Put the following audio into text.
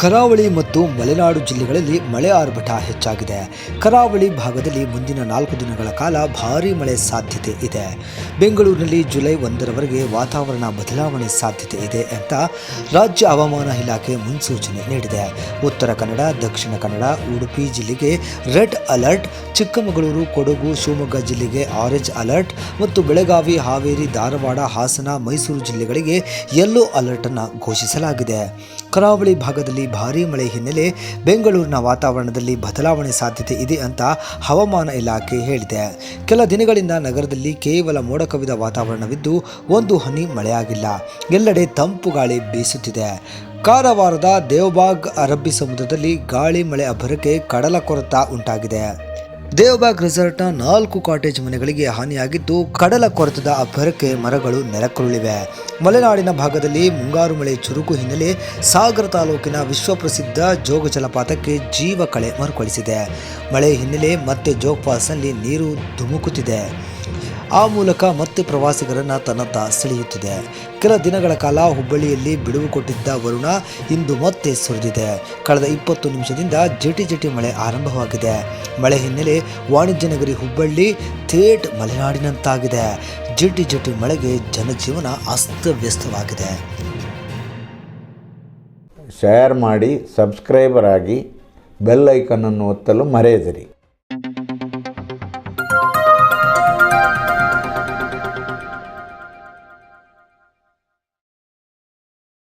ಕರಾವಳಿ ಮತ್ತು ಮಲೆನಾಡು ಜಿಲ್ಲೆಗಳಲ್ಲಿ ಮಳೆ ಆರ್ಭಟ ಹೆಚ್ಚಾಗಿದೆ. ಕರಾವಳಿ ಭಾಗದಲ್ಲಿ ಮುಂದಿನ ನಾಲ್ಕು ದಿನಗಳ ಕಾಲ ಭಾರೀ ಮಳೆ ಸಾಧ್ಯತೆ ಇದೆ. ಬೆಂಗಳೂರಿನಲ್ಲಿ ಜುಲೈ ಒಂದರವರೆಗೆ ವಾತಾವರಣ ಬದಲಾವಣೆ ಸಾಧ್ಯತೆ ಇದೆ ಅಂತ ರಾಜ್ಯ ಹವಾಮಾನ ಇಲಾಖೆ ಮುನ್ಸೂಚನೆ ನೀಡಿದೆ. ಉತ್ತರ ಕನ್ನಡ, ದಕ್ಷಿಣ ಕನ್ನಡ, ಉಡುಪಿ ಜಿಲ್ಲೆಗೆ ರೆಡ್ ಅಲರ್ಟ್, ಚಿಕ್ಕಮಗಳೂರು, ಕೊಡಗು, ಶಿವಮೊಗ್ಗ ಜಿಲ್ಲೆಗೆ ಆರೆಂಜ್ ಅಲರ್ಟ್ ಮತ್ತು ಬೆಳಗಾವಿ, ಹಾವೇರಿ, ಧಾರವಾಡ, ಹಾಸನ, ಮೈಸೂರು ಜಿಲ್ಲೆಗಳಿಗೆ ಯೆಲ್ಲೋ ಅಲರ್ಟ್ ಅನ್ನು ಘೋಷಿಸಲಾಗಿದೆ. ಕರಾವಳಿ ಭಾಗದಲ್ಲಿ ಭಾರೀ ಮಳೆ ಹಿನ್ನೆಲೆ ಬೆಂಗಳೂರಿನ ವಾತಾವರಣದಲ್ಲಿ ಬದಲಾವಣೆ ಸಾಧ್ಯತೆ ಇದೆ ಅಂತ ಹವಾಮಾನ ಇಲಾಖೆ ಹೇಳಿದೆ. ಕೆಲ ದಿನಗಳಿಂದ ನಗರದಲ್ಲಿ ಕೇವಲ ಮೋಡ ಕವಿದ ವಾತಾವರಣವಿದ್ದು ಒಂದು ಹನಿ ಮಳೆಯಾಗಿಲ್ಲ. ಎಲ್ಲೆಡೆ ತಂಪು ಗಾಳಿ ಬೀಸುತ್ತಿದೆ. ಕಾರವಾರದ ದೇವಬಾಗ್ ಅರಬ್ಬಿ ಸಮುದ್ರದಲ್ಲಿ ಗಾಳಿ ಮಳೆ ಅಭರಕ್ಕೆ ಕಡಲ ಕೊರತ ಉಂಟಾಗಿದೆ. ದೇವಬಾಗ್ ರೆಸಾರ್ಟ್ನ ನಾಲ್ಕು ಕಾಟೇಜ್ ಮನೆಗಳಿಗೆ ಹಾನಿಯಾಗಿದ್ದು ಕಡಲ ಕೊರೆತದ ಅಬ್ಬರಕ್ಕೆ ಮರಗಳು ನೆಲಕ್ಕುರುಳಿವೆ. ಮಲೆನಾಡಿನ ಭಾಗದಲ್ಲಿ ಮುಂಗಾರು ಮಳೆ ಚುರುಕು ಹಿನ್ನೆಲೆ ಸಾಗರ ತಾಲೂಕಿನ ವಿಶ್ವಪ್ರಸಿದ್ಧ ಜೋಗ ಜಲಪಾತಕ್ಕೆ ಜೀವ ಕಳೆ ಮರುಕಳಿಸಿದೆ. ಮಳೆ ಹಿನ್ನೆಲೆ ಮತ್ತೆ ಜೋಗ್ ಫಾಲ್ಸ್ನಲ್ಲಿ ನೀರು ಧುಮುಕುತ್ತಿದೆ. ಆ ಮೂಲಕ ಮತ್ತೆ ಪ್ರವಾಸಿಗರನ್ನು ತನ್ನತ್ತ ಸೆಳೆಯುತ್ತಿದೆ. ಕೆಲ ದಿನಗಳ ಕಾಲ ಹುಬ್ಬಳ್ಳಿಯಲ್ಲಿ ಬಿಡುವು ಕೊಟ್ಟಿದ್ದ ವರುಣ ಇಂದು ಮತ್ತೆ ಸುರಿದಿದೆ. ಕಳೆದ ಇಪ್ಪತ್ತು ನಿಮಿಷದಿಂದ ಜಟಿ ಜಟಿ ಮಳೆ ಆರಂಭವಾಗಿದೆ. ಮಳೆ ಹಿನ್ನೆಲೆ ವಾಣಿಜ್ಯ ನಗರಿ ಹುಬ್ಬಳ್ಳಿ, ಥೇಟ್ ಮಲೆನಾಡಿನಂತಾಗಿದೆ. ಜಟಿ ಜಟಿ ಮಳೆಗೆ ಜನಜೀವನ ಅಸ್ತವ್ಯಸ್ತವಾಗಿದೆ. ಶೇರ್ ಮಾಡಿ ಸಬ್ಸ್ಕ್ರೈಬರ್ ಆಗಿ ಬೆಲ್ ಐಕನನ್ನು ಒತ್ತಲು ಮರೆಯದಿರಿ.